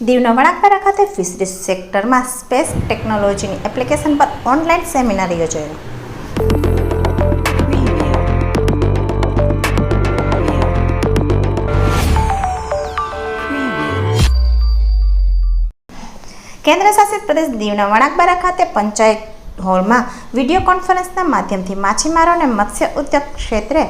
દીવના વણાકપારા ખાતે ફિશરીઝ સેક્ટરમાં સ્પેસ ટેકનોલોજીની એપ્લિકેશન પર ઓનલાઈન સેમિનાર યોજાયો. કેન્દ્ર શાસિત પ્રદેશ દીવના વણાકબારા ખાતે પંચાયત હોલમાં વીડિયો કોન્ફરન્સના માધ્યમથી માછીમારોને મત્સ્ય ઉદ્યોગ ક્ષેત્રે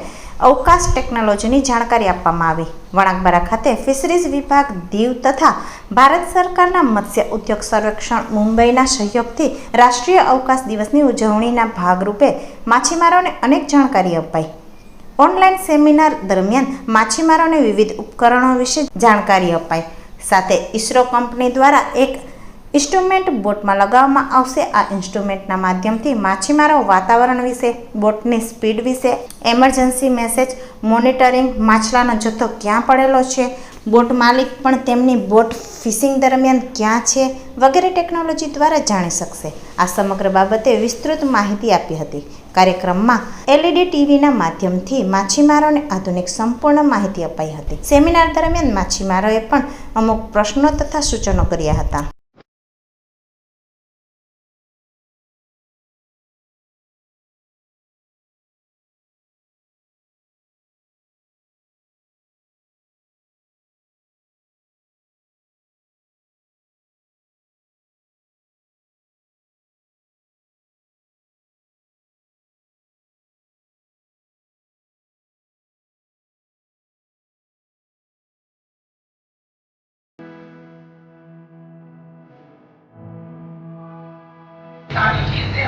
અવકાશ ટેકનોલોજીની જાણકારી આપવામાં આવી. વણાકબારા ખાતે ફિશરીઝ વિભાગ, દીવ તથા ભારત સરકારના મત્સ્ય ઉદ્યોગ સર્વેક્ષણ મુંબઈના સહયોગથી રાષ્ટ્રીય અવકાશ દિવસની ઉજવણીના ભાગરૂપે માછીમારોને અનેક જાણકારી અપાઈ. ઓનલાઈન સેમિનાર દરમિયાન માછીમારોને વિવિધ ઉપકરણો વિશે જાણકારી અપાઈ. સાથે ઇસરો કંપની દ્વારા એક ઇન્સ્ટ્રુમેન્ટ બોટમાં લગાવવામાં આવશે. આ ઇન્સ્ટ્રુમેન્ટના માધ્યમથી માછીમારો વાતાવરણ વિશે, બોટની સ્પીડ વિશે એમરજન્સી મેસેજ મોનિટરિંગ માછલાનો જથ્થો ક્યાં પડેલો છે, બોટ માલિક પણ તેમની બોટ ફિશિંગ દરમિયાન ક્યાં છે વગેરે ટેકનોલોજી દ્વારા જાણી શકશે. આ સમગ્ર બાબતે વિસ્તૃત માહિતી આપી હતી. કાર્યક્રમમાં એલઈડી ટીવીના માધ્યમથી માછીમારોને આધુનિક સંપૂર્ણ માહિતી અપાઈ હતી. સેમિનાર દરમિયાન માછીમારોએ પણ અમુક પ્રશ્નો તથા સૂચનો કર્યા હતા.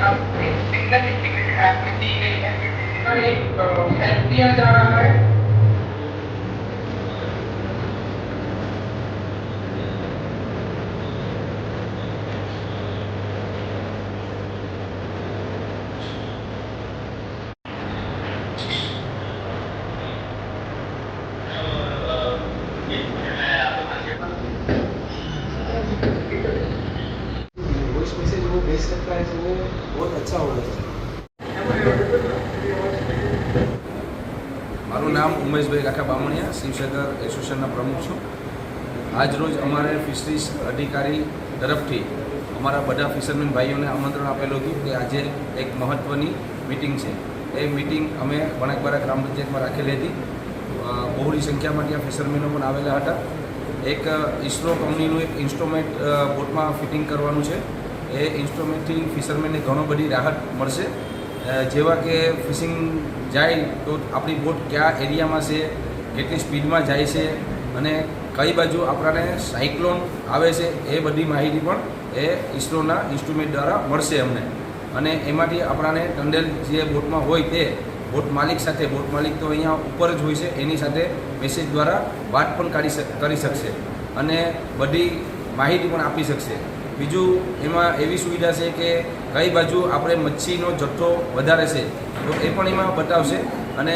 सारी चीजें अब एक सिंगल इंटीग्रेटेड ऐप में दी गई है तो एक हेल्प दिया जा रहा है भेज सकता है तो वो बहुत अच्छा होगा सर મારું નામ ઉમેશભાઈ કાકા બામણિયા શિવસાગર એસોસિએશનના પ્રમુખ છું આજ રોજ અમારે ફિશરીઝ અધિકારી તરફથી અમારા બધા ફિશરમેન ભાઈઓને આમંત્રણ આપેલું હતું કે આજે એક મહત્ત્વની મિટિંગ છે એ મિટિંગ અમે વણાકબારા ગ્રામ પંચાયતમાં રાખેલી હતી અ, બહોળી સંખ્યામાં ત્યાં ફિશરમેનો પણ આવેલા હતા એક ઇસરો કંપનીનું એક ઇન્સ્ટ્રુમેન્ટ બોટમાં ફિટિંગ કરવાનું છે એ ઇન્સ્ટ્રુમેન્ટથી ફિશરમેનને ઘણો બધી રાહત મળશે. જેવા કે ફિશિંગ જાય તો આપણી બોટ કયા એરિયામાં છે, કેટલી સ્પીડમાં જાય છે અને કઈ બાજુ આપણને સાયક્લોન આવે છે એ બધી માહિતી પણ એ ઇસરોના ઇન્સ્ટ્રુમેન્ટ દ્વારા મળશે અમને. અને એમાંથી આપણાને ટંડેલ જે બોટમાં હોય તે બોટ માલિક સાથે બોટ માલિક તો અહીંયા ઉપર જ હોય છે, એની સાથે મેસેજ દ્વારા વાત પણ કાઢી કરી શકશે અને બધી માહિતી પણ આપી શકશે. બીજું એમાં એવી સુવિધા છે કે કઈ બાજુ આપણે મચ્છીનો જથ્થો વધારે છે, તો એ પણ એમાં બતાવશે અને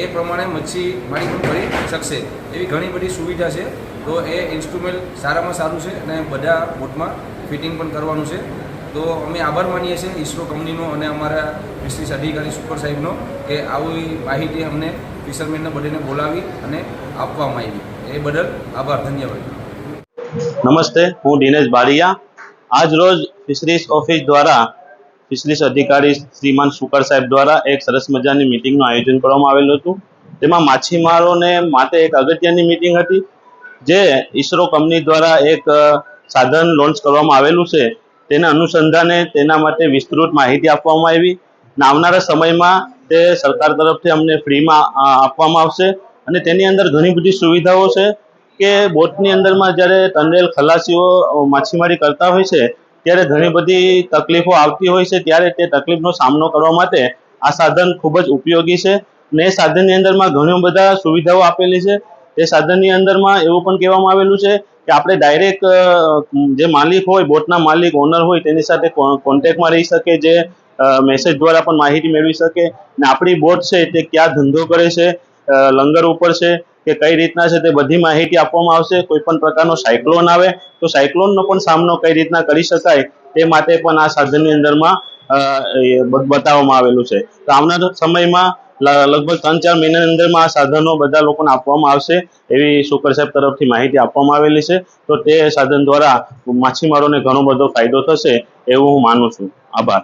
એ પ્રમાણે મચ્છી મારી પણ કરી શકશે. એવી ઘણી બધી સુવિધા છે, તો એ ઇન્સ્ટ્રુમેન્ટ સારામાં સારું છે અને બધા બોટમાં ફિટિંગ પણ કરવાનું છે. તો અમે આભાર માનીએ છીએ ઇસરો કંપનીનો અને અમારા વિશેષ અધિકારી સુપર સાહેબનો કે આવી માહિતી અમને ફિશરમેનને બધાને બોલાવી અને આપવામાં આવી. એ બદલ આભાર, ધન્યવાદ. નમસ્તે, હું દિનેશ બારિયા. આજ રોજ ફિશરીઝ ઓફિસ દ્વારા ફિશરીઝ અધિકારી શ્રીમાન સુકર સાહેબ દ્વારા એક સરસ મજાની મિટિંગનું આયોજન કરવામાં આવેલું હતું. તેમાં માછીમારોને માટે એક અગત્યની મિટિંગ હતી, જે ઈસરો કંપની દ્વારા એક સાધન લોન્ચ કરવામાં આવેલું છે. તેના અનુસંધાને તેના માટે વિસ્તૃત માહિતી આપવામાં આવી. અને આવનારા સમયમાં તે સરકાર તરફથી અમને ફ્રીમાં આપવામાં આવશે અને તેની અંદર ઘણી બધી સુવિધાઓ છે. કે બોટની અંદરમાં જ્યારે ટંડેલ ખલાસીઓ માછીમારી કરતા હોય છે, ત્યારે ઘણી બધી તકલીફો આવતી હોય છે, ત્યારે તે તકલીફનો સામનો કરવા માટે આ સાધન ખૂબ જ ઉપયોગી છે ને એ સાધનની અંદરમાં ઘણી બધા સુવિધાઓ આપેલી છે. તે સાધનની અંદરમાં એવું પણ કહેવામાં આવેલું છે કે આપણે ડાયરેક્ટ જે માલિક હોય, બોટના માલિક, ઓનર હોય, તેની સાથે કોન્ટેક્ટમાં રહી શકે, જે મેસેજ દ્વારા પણ માહિતી મેળવી શકે ને આપણી બોટ છે તે ક્યાં ધંધો કરે છે લંગર ઉપર છે કે કઈ રીતના છે તે બધી માહિતી આપવામાં આવશે. કોઈ પણ પ્રકારનો સાયક્લોન આવે, તો સાયક્લોનનો પણ સામનો કઈ રીતના કરી શકાય તે માટે પણ આ સાધનની અંદરમાં બતાવવામાં આવેલું છે. તો આવનાર સમયમાં લગભગ ત્રણ ચાર મહિનાની અંદરમાં આ સાધનો બધા લોકોને આપવામાં આવશે એવી શુકર સાહેબ તરફથી માહિતી આપવામાં આવેલી છે. તો તે સાધન દ્વારા માછીમારોને ઘણો બધો ફાયદો થશે એવું હું માનું છું. આભાર.